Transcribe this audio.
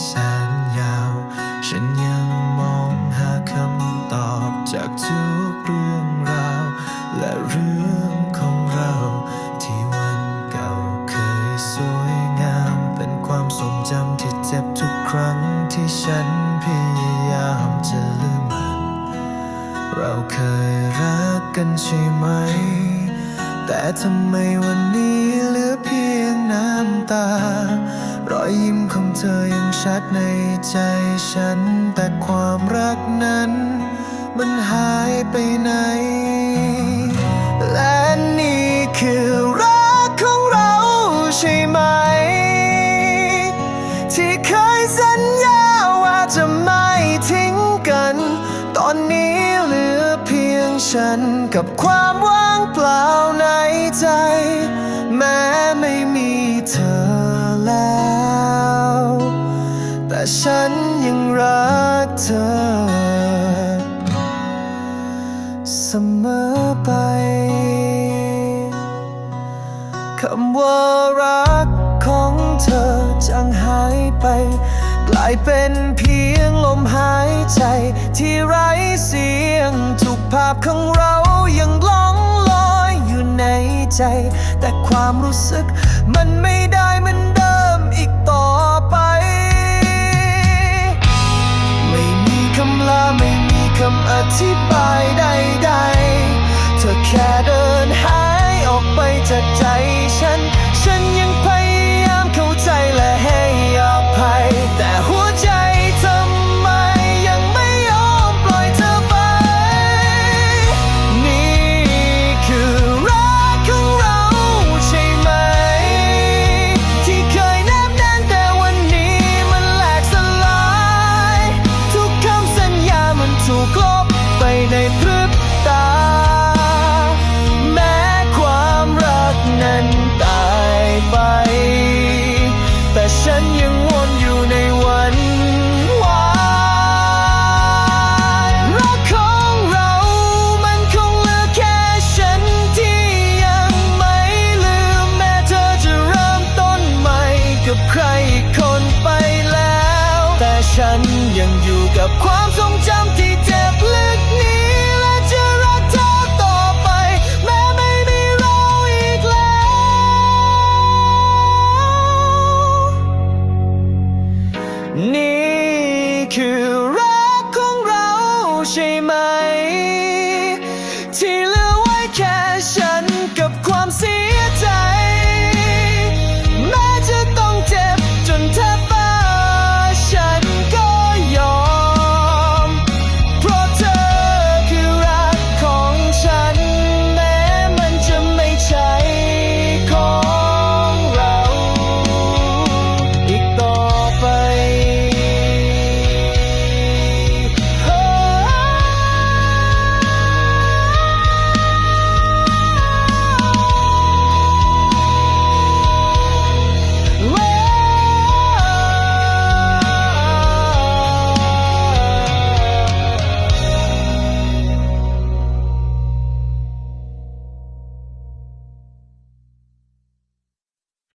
แสนยาว ฉันยังมองหาคำตอบจากทุกเรื่องราว และเรื่องของเรา ที่วันเก่าเคยสวยงาม เป็นความทรงจำที่เจ็บทุกครั้งที่ฉันพยายามจะลืมมัน เราเคยรักกันใช่ไหม แต่ทำไมวันนี้เหลือเพียงน้ำตา รอยยิ้มของเธอยังชัดในใจฉัน แต่ความรักนั้น มันหายไปไหน และนี่คือรักของเราใช่ไหม ที่เคยสัญญาว่าจะไม่ทิ้งกัน ตอนนี้เหลือเพียงฉันกับความว่างเปล่าในใจ แม้ไม่มีเธอ ฉันยังรักเธอ เสมอไป คำว่ารักของเธอจางหายไป กลายเป็นเพียงลมหายใจ ที่ไร้เสียงทุกภาพของเรายังล่องลอยอยู่ในใจ แต่ความรู้สึกมันไม่ได้เหมือนเดิมอีกต่อ ธิบายใดๆ เธอแค่เดินหายออกไปจากใจฉัน ฉันยังพย คือรักของเราใช่ไหม